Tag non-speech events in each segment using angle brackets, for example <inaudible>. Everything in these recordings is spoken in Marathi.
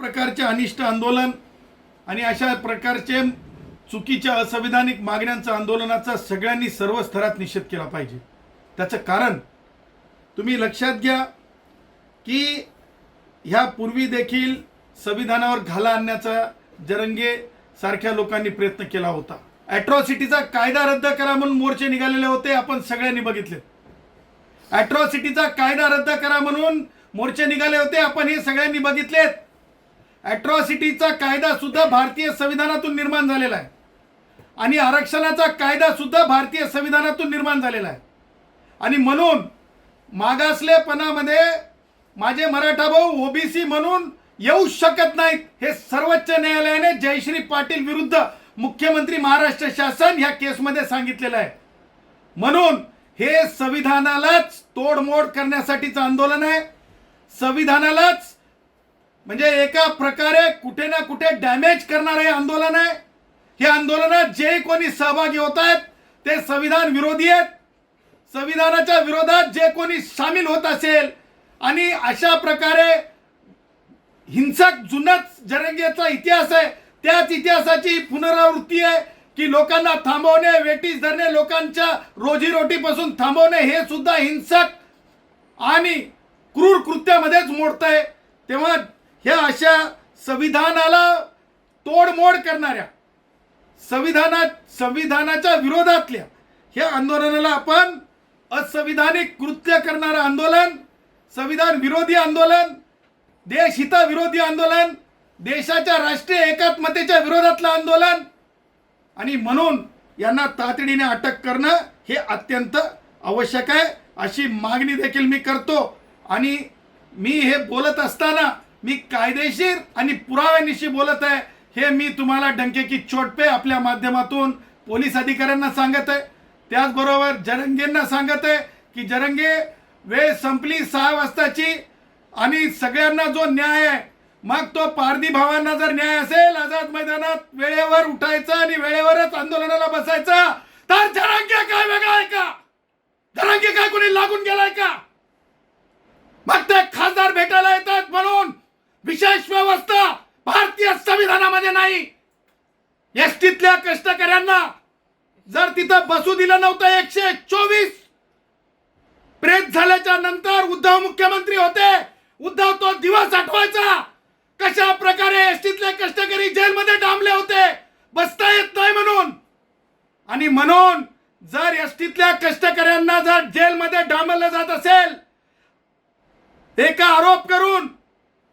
प्रकारचे अनिष्ट आंदोलन आणि अशा प्रकारचे चुकीच्या असंविधानिक मागण्यांचं आंदोलनाचा सगळ्यांनी सर्व स्तरात निषेध केला पाहिजे. त्याचं कारण तुम्ही लक्षात घ्या की ह्या पूर्वी देखील संविधानावर घाला आणण्याचा जरंगे सारख्या लोकांनी प्रयत्न केला होता. ॲट्रॉसिटीचा कायदा रद्द करा म्हणून मोर्चे निघालेले होते आपण सगळ्यांनी बघितले ॲट्रॉसिटीचा कायदा रद्द करा म्हणून मोर्चे निघाले होते आपण हे सगळ्यांनी बघितलेत. ॲट्रॉसिटीचा कायदा सुद्धा भारतीय संविधानातून निर्माण झालेला आहे. आणि आरक्षणाचा कायदा सुद्धा भारतीय संविधानातून निर्माण झालेला आहे. आणि म्हणून मागासलेपणामध्ये माझे मराठा भाऊ ओबीसी म्हणून येऊ शकत नाहीत हे सर्वोच्च न्यायालयाने जयश्री पाटील विरुद्ध मुख्यमंत्री महाराष्ट्र शासन ह्या केसमध्ये सांगितलेलं आहे. म्हणून हे संविधानालाच तोडमोड करण्यासाठीचं आंदोलन आहे. संविधानालाच म्हणजे एका प्रकारे कुठे ना कुठे डॅमेज करणारे आंदोलन आहे. हे आंदोलनात जे कोणी सहभागी होत आहेत ते संविधान विरोधी आहेत. संविधानाच्या विरोधात जे कोणी सामील होत असेल आणि अशा प्रकारे हिंसक जुनाच जरंगीचा इतिहास आहे त्याच इतिहासाची पुनरावृत्ती आहे की लोकांना थांबवणे वेटीस धरणे लोकांच्या रोजीरोटीपासून थांबवणे हे सुद्धा हिंसक आणि क्रूर कृत्यामध्येच मोडत आहे तेव्हा ह्या अशा संविधानाला तोडमोड करणाऱ्या संविधानात संविधानाच्या विरोधातल्या ह्या आंदोलनाला आपण असंविधानिक कृत्य करणारं आंदोलन संविधान विरोधी आंदोलन देशहिताविरोधी आंदोलन देशाच्या राष्ट्रीय एकात्मतेच्या विरोधातलं आंदोलन आणि म्हणून यांना तातडीने अटक करणं हे अत्यंत आवश्यक आहे अशी मागणी देखील मी करतो. आणि मी हे बोलत असताना मी कायदेशीर आणि पुराव्यानिशी बोलत आहे. हे मी तुम्हाला डंकेकी चोटपे आपल्या माध्यमातून पोलीस अधिकाऱ्यांना सांगत आहे. त्याचबरोबर जरंगेंना सांगत आहे की जरंगे वेळ संपली सहा वाजताची आणि सगळ्यांना जो न्याय आहे मग तो पारधी भावांना जर न्याय असेल आझाद मैदानात वेळेवर उठायचा आणि वेळेवरच आंदोलनाला बसायचा तर जरांगे काय वेगळा आहे का? जरांगे काय कोणी लागून गेलाय का? मग ते खासदार भेटायला येतात म्हणून विशेष व्यवस्था भारतीय संविधानामध्ये नाही. एसटीतल्या कष्टकऱ्यांना जर तिथं बसू दिलं नव्हतं एकशे चोवीस प्रेत झाल्याच्यानंतर उद्धव मुख्यमंत्री होते. उद्धव तो दिवस आठवायचा. कशा प्रकारे एसटीतले कष्टकरी जेलमध्ये डांबले होते बसता येत नाही म्हणून. आणि म्हणून जर एसटीतल्या कष्टकऱ्यांना जर जेलमध्ये डांबलं जात असेल एका आरोप करून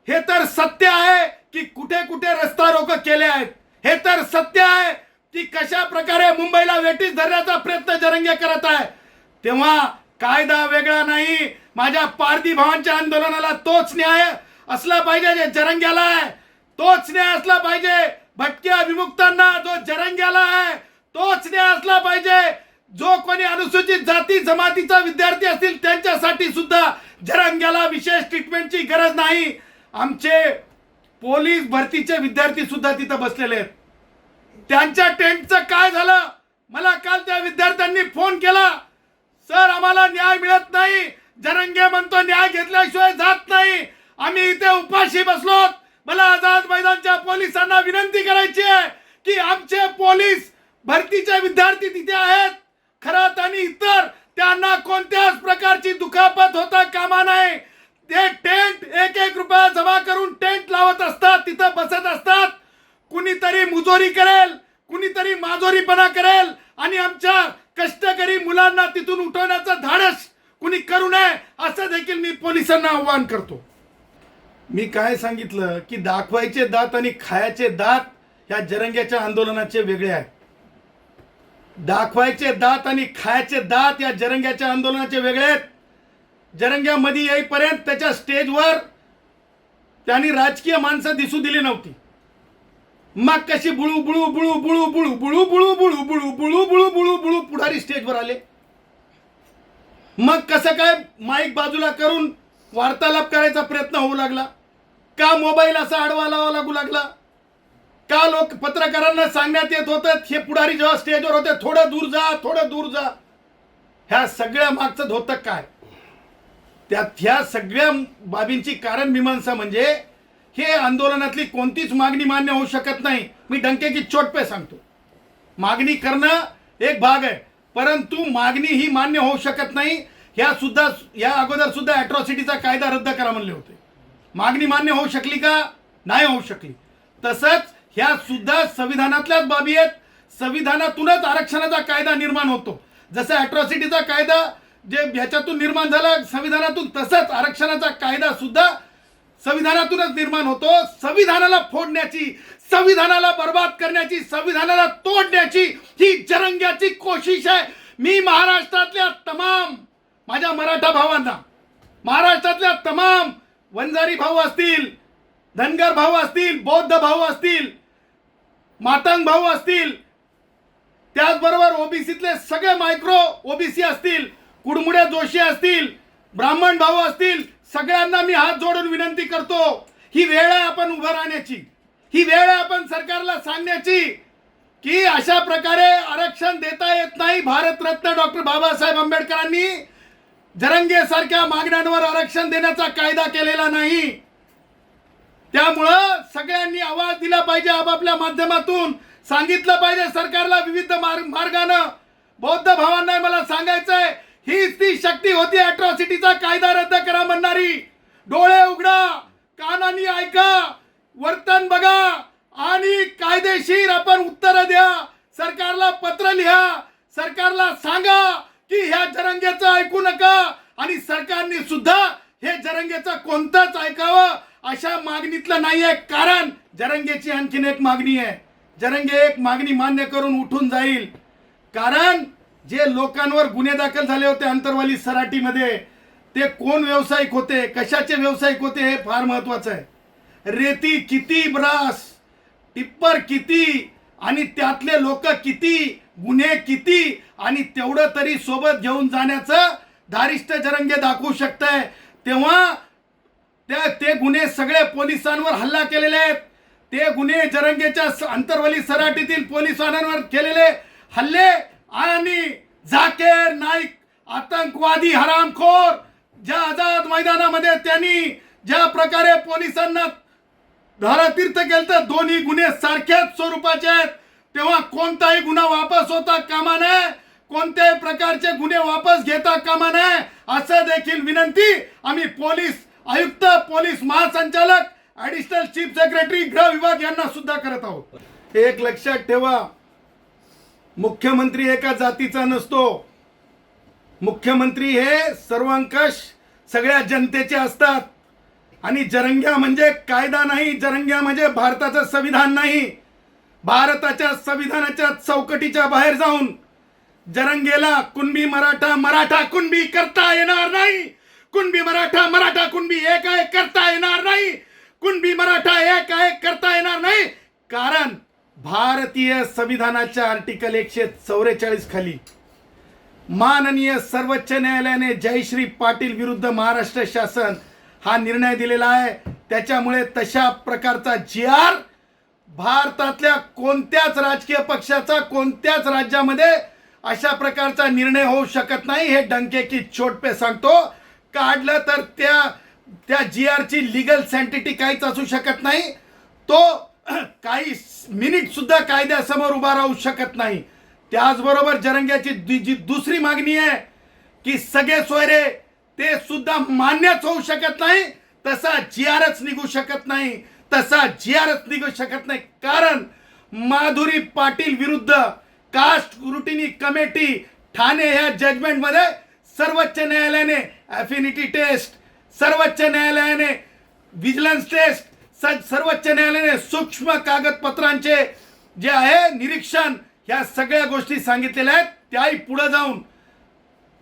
हे तर सत्य आहे की कुठे कुठे रस्ता रोक केले आहेत. हे तर सत्य आहे की कशा प्रकारे मुंबईला वेटीस धरण्याचा प्रयत्न जरंगे करत आहे. तेव्हा कायदा वेगळा नाही. माझ्या पारधी भावांच्या आंदोलनाला तोच न्याय असला पाहिजे जे जरंग्याला आहे. तोच न्याय असला पाहिजे. भटक्या विमुक्तांना जो जरंग्याला आहे तोच न्याय असला पाहिजे. जो कोणी अनुसूचित जाती जमातीचा विद्यार्थी असतील त्यांच्यासाठी सुद्धा जरंग्याला विशेष ट्रीटमेंटची गरज नाही. आमचे पोलीस भरतीचे विद्यार्थी सुद्धा तिथं बसलेले आहेत. त्यांच्या टेंटचं काय झालं? मला काल त्या विद्यार्थ्यांनी फोन केला. सर आम्हाला न्याय मिळत नाही. जरंगे म्हणतो न्याय घेतल्याशिवाय जात नाही. आम्ही इथे उपाशी बसलो मला आझाद मैदानच्या पोलिसांना विनंती करायची आहे की आमचे पोलीस भरतीचे विद्यार्थी तिथे आहेत. खरात आणि इतर त्यांना कोणत्याच प्रकारची दुखापत होता कामा नये. ते टेंट एक एक रुपया जमा करून टेंट लावत असतात तिथं बसत असतात. कुणीतरी मुजोरी करेल कुणीतरी माजोरीपणा करेल आणि आमच्या कष्टकरी मुलांना तिथून उठवण्याचं धाडस कुणी करू नये असं देखील मी पोलिसांना आव्हान करतो. मी काय सांगितलं की दाखवायचे दात आणि खायचे दात ह्या जरंग्याच्या आंदोलनाचे वेगळे आहेत. दाखवायचे दात आणि खायचे दात या जरंग्याच्या आंदोलनाचे वेगळे आहेत. जरंग्यामध्ये येईपर्यंत त्याच्या स्टेजवर त्यांनी राजकीय माणसं दिसू दिली नव्हती मग कशी बुळू बुळू बुळू बुळू बुळू बुळू बुळू बुळू बुळू बुळू बुळू बुळू बुळू पुढारी स्टेजवर आले मग कसं काय माईक बाजूला करून वार्तालाप करायचा प्रयत्न होऊ लागला का मोबाईल असा आडवा लावा लागू लागला का लोक पत्रकारांना सांगण्यात येत होतं हे पुढारी जेव्हा स्टेजवर होते थोडं दूर जा थोडं दूर जा ह्या सगळ्या मागचं होतं काय त्यात ह्या सगळ्या बाबींची कारण मीमांसा म्हणजे हे आंदोलनातली कोणतीच मागणी मान्य होऊ शकत नाही. मी डंके की चोट पे सांगतो. मागणी करणं एक भाग आहे. परंतु मागणी ही मान्य होऊ शकत नाही. ह्या सुद्धा या अगोदर सुद्धा अॅट्रॉसिटीचा कायदा रद्द करा म्हणले होते. मागणी मान्य होऊ शकली का? नाही होऊ शकली. तसंच ह्या सुद्धा संविधानातल्याच बाबी आहेत. संविधानातूनच आरक्षणाचा कायदा निर्माण होतो. जसं अॅट्रॉसिटीचा कायदा जे ह्याच्यातून निर्माण झाला संविधानातून तसंच आरक्षणाचा कायदा सुद्धा संविधानातूनच निर्माण होतो. संविधानाला फोडण्याची संविधानाला बर्बाद करण्याची संविधानाला तोडण्याची ही जरंग्याची कोशिश आहे. मी महाराष्ट्रातल्या तमाम माझ्या मराठा भावांना महाराष्ट्रातल्या तमाम वंजारी भाऊ असतील धनगर भाऊ असतील बौद्ध भाऊ असतील मातंग भाऊ असतील त्याचबरोबर ओबीसीतले सगळे मायक्रो ओबीसी असतील कुडमुड्या जोशी असतील ब्राह्मण भाऊ असतील सगळ्यांना मी हात जोडून विनंती करतो ही वेळ आहे आपण उभं राहण्याची. ही वेळ आहे आपण सरकारला सांगण्याची की अशा प्रकारे आरक्षण देता येत नाही भारतरत्न डॉक्टर बाबासाहेब आंबेडकरांनी. जरंगेसारख्या मागण्यांवर आरक्षण देण्याचा कायदा केलेला नाही. त्यामुळं सगळ्यांनी आवाज दिला पाहिजे आपापल्या माध्यमातून. सांगितलं पाहिजे सरकारला विविध मार्ग मार्गानं. बौद्ध भावांना मला सांगायचं आहे हीच ती शक्ती होती अॅट्रॉसिटीचा कायदा रद्द करा म्हणणारी. डोळे उघडा कानानी ऐका वर्तन बघा आणि कायदेशीर आपण उत्तर द्या. सरकारला पत्र लिहा सरकारला सांगा की ह्या जरंग्याचं ऐकू नका आणि सरकारने सुद्धा हे जरंगेचं कोणतंच ऐकावं अशा मागणीतलं नाहीये. कारण जरंगेची आणखीन एक मागणी आहे. जरंगे एक मागणी मान्य करून उठून जाईल. कारण जे लोकांवर गुन्हे दाखल झाले होते अंतरवाली सराटीमध्ये ते कोण व्यावसायिक होते? कशाचे व्यावसायिक होते हे फार महत्त्वाचं आहे. रेती किती ब्रास टिप्पर किती आणि त्यातले लोक किती गुन्हे किती आणि तेवढं तरी सोबत घेऊन जाण्याचं धारिष्ट जरंगे दाखवू शकतंय. तेव्हा त्या ते गुन्हे सगळे पोलिसांवर हल्ला केलेले आहेत. ते गुन्हे जरंगेच्या अंतरवली सराटीतील पोलिसांवर केलेले हल्ले आणि झाकेर नाईक आतंकवादी हरामखोर ज्या आझाद मैदानामध्ये त्यांनी ज्या प्रकारे पोलिसांना धारातीर्थ केलं तर दोन्ही गुन्हे सारख्याच स्वरूपाचे आहेत. तेव्हा कोणताही गुन्हा वापस होता कामा नये. कोणत्याही प्रकारचे गुन्हे वापस घेता कामा नये. असं देखील विनंती आम्ही पोलीस आयुक्त पोलीस महासंचालक ॲडिशनल चीफ सेक्रेटरी गृह विभाग यांना सुद्धा करत आहोत. एक लक्षात ठेवा. मुख्यमंत्री एका जातीचा नसतो. मुख्यमंत्री हे सर्वंकष सगळ्या जनतेचे असतात. आणि जरंग्या म्हणजे कायदा नाही जरंग्या म्हणजे भारताचं संविधान नाही. भारताच्या संविधानाच्या चौकटीच्या बाहेर जाऊन जरंगेला कुणबी मराठा मराठा कुणबी करता येणार नाही. कुणबी मराठा मराठा कुणबी एक एक करता येणार नाही. कुणबी मराठा एक एक करता येणार नाही. कारण भारतीय संविधानाच्या आर्टिकल एकशे चौवेचाळीस खाली. माननीय सर्वोच्च न्यायालयाने जयश्री पाटील विरुद्ध महाराष्ट्र शासन हा निर्णय दिलेला आहे. त्याच्यामुळे तशा प्रकारचा जी आर भारतातल्या कोणत्याच राजकीय पक्षाचा कोणत्याच राज्यामध्ये अशा प्रकारचा निर्णय होऊ शकत नाही हे डंके की चोटपे सांगतो. काढलं तर त्या त्या जी आरची लिगल सँटिटी काहीच असू शकत नाही. तो काही मिनिट सुद्धा कायद्यासमोर उभा राहू शकत नाही. त्याचबरोबर जरंग्याची जी दुसरी मागणी आहे की सगळे सोयरे ते सुद्धा मान्यच होऊ शकत नाही तसा जी आरच निघू शकत नाही तसा जी आरच निघू शकत नाही. कारण माधुरी पाटील विरुद्ध कास्ट रुटिनी कमिटी ठाणे ह्या जजमेंटमध्ये सर्वोच्च न्यायालयाने ॲफिनिटी टेस्ट सर्वोच्च न्यायालयाने व्हिजिलन्स टेस्ट सर्वोच्च न्यायालयाने सूक्ष्म कागदपत्रांचे जे आहे निरीक्षण ह्या सगळ्या गोष्टी सांगितलेल्या आहेत. त्याही पुढे जाऊन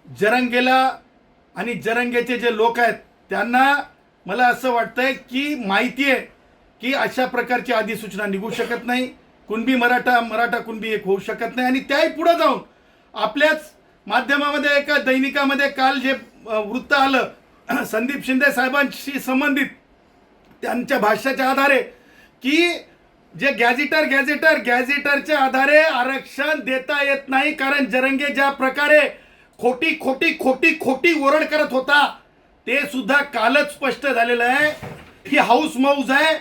जरंगेला आणि जरंगेचे जे लोक आहेत त्यांना मला असं वाटतंय की माहिती आहे की अशा प्रकारची अधिसूचना निघू शकत नाही. कुणबी मराठा मराठा कुणबी एक होऊ शकत नाही. आणि त्याही पुढे जाऊन आपल्याच माध्यमामध्ये एका दैनिकामध्ये काल जे वृत्त आलं <clears throat> संदीप शिंदे साहेबांशी संबंधित त्यांच्या भाष्याच्या आधारे की जे गॅझेटर गॅझेटर गॅझेटरच्या आधारे आरक्षण देता येत नाही कारण जरंगे ज्या प्रकारे खोटी खोटी खोटी खोटी ओरड करत होता ते सुद्धा कालच स्पष्ट झालेलं आहे. ही हाऊस मौज आहे.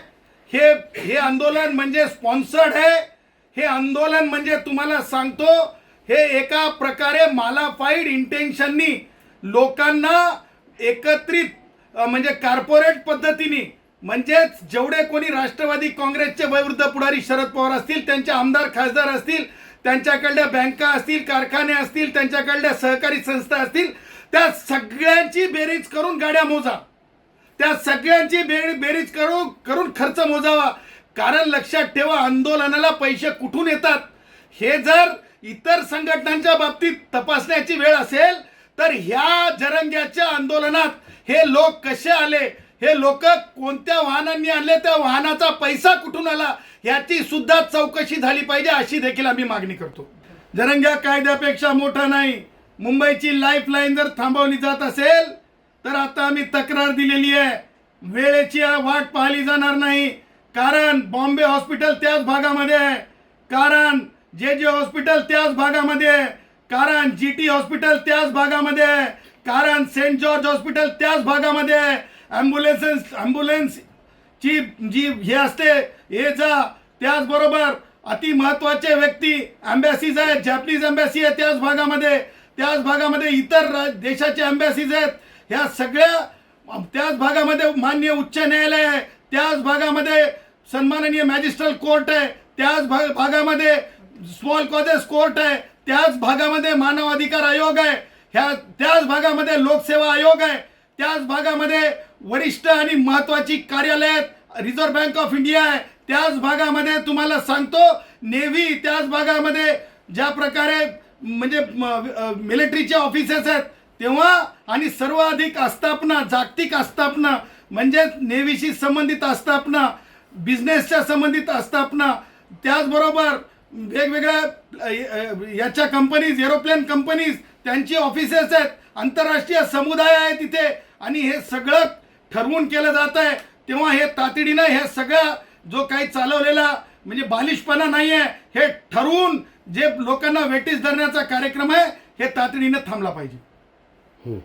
हे हे आंदोलन म्हणजे स्पॉन्सर्ड आहे. हे आंदोलन म्हणजे तुम्हाला सांगतो हे एका प्रकारे मालाफाईड इंटेन्शननी लोकांना एकत्रित म्हणजे कॉर्पोरेट पद्धतीने म्हणजेच जेवढे कोणी राष्ट्रवादी काँग्रेसचे वयवृद्ध पुढारी शरद पवार असतील त्यांचे आमदार खासदार असतील त्यांच्याकडल्या बँका असतील कारखाने असतील त्यांच्याकडल्या सहकारी संस्था असतील त्या सगळ्यांची बेरीज करून गाड्या मोजा. त्या सगळ्यांची बे बेरीज करून करून खर्च मोजावा. कारण लक्षात ठेवा आंदोलनाला पैसे कुठून येतात? हे जर इतर संघटनांच्या बाबतीत तपासण्याची वेळ असेल तर ह्या जरंग्याच्या आंदोलनात हे लोक कसे आले? हे लोक कोणत्या वाहनांनी आणले त्या वाहनाचा पैसा कुठून आला याची सुद्धा चौकशी झाली पाहिजे अशी देखील आम्ही मागणी करतो. जरंग्या कायद्यापेक्षा मोठा नाही. मुंबईची लाईफलाईन जर थांबवली जात असेल तर आता आम्ही तक्रार दिलेली आहे. वेळेची वाट पाहिली जाणार नाही. कारण बॉम्बे हॉस्पिटल त्याच भागामध्ये आहे. कारण जे जे हॉस्पिटल त्याच भागामध्ये आहे. कारण जी टी हॉस्पिटल त्याच भागामध्ये आहे. कारण सेंट जॉर्ज हॉस्पिटल त्याच भागामध्ये आहे. ॲम्ब्युलन्स ची जी हे असते हे जा. त्याचबरोबर अति महत्त्वाचे व्यक्ती अँबॅसीज आहेत जॅपनीज अँबॅसी आहे त्याच भागामध्ये. त्याच भागामध्ये इतर देशाचे अँबॅसीज आहेत. ह्या सगळ्या त्याच भागामध्ये मान्य उच्च न्यायालय आहे. त्याच भागामध्ये सन्माननीय मॅजिस्ट्रल कोर्ट आहे. त्याच भाग भागामध्ये स्मॉल कॉजेस कोर्ट आहे. त्याच भागामध्ये मानव अधिकार आयोग आहे. ह्या त्याच भागामध्ये लोकसेवा आयोग आहे. त्याच भागामध्ये वरिष्ठ आणि महत्वाची कार्यालय आहेत रिझर्व्ह बँक ऑफ इंडिया आहे. त्याच भागामध्ये तुम्हाला सांगतो नेव्ही त्याच भागामध्ये ज्या प्रकारे म्हणजे मिलिटरीचे ऑफिसेस आहेत तेव्हा आणि सर्वाधिक आस्थापना जागतिक आस्थापना म्हणजेच नेव्हीशी संबंधित आस्थापना बिझनेसच्या संबंधित आस्थापना त्याचबरोबर वेगवेगळ्या याच्या कंपनीज एरोप्लेन कंपनीज त्यांची ऑफिसेस आहेत. आंतरराष्ट्रीय समुदाय आहे तिथे. आणि हे सगळं ठरवून केलं जात आहे. तेव्हा हे तातडीनं हे सगळं जो काही चालवलेला म्हणजे बालिशपणा नाही आहे हे ठरवून जे लोकांना वेटीस धरण्याचा कार्यक्रम आहे हे तातडीनं थांबला पाहिजे. हो.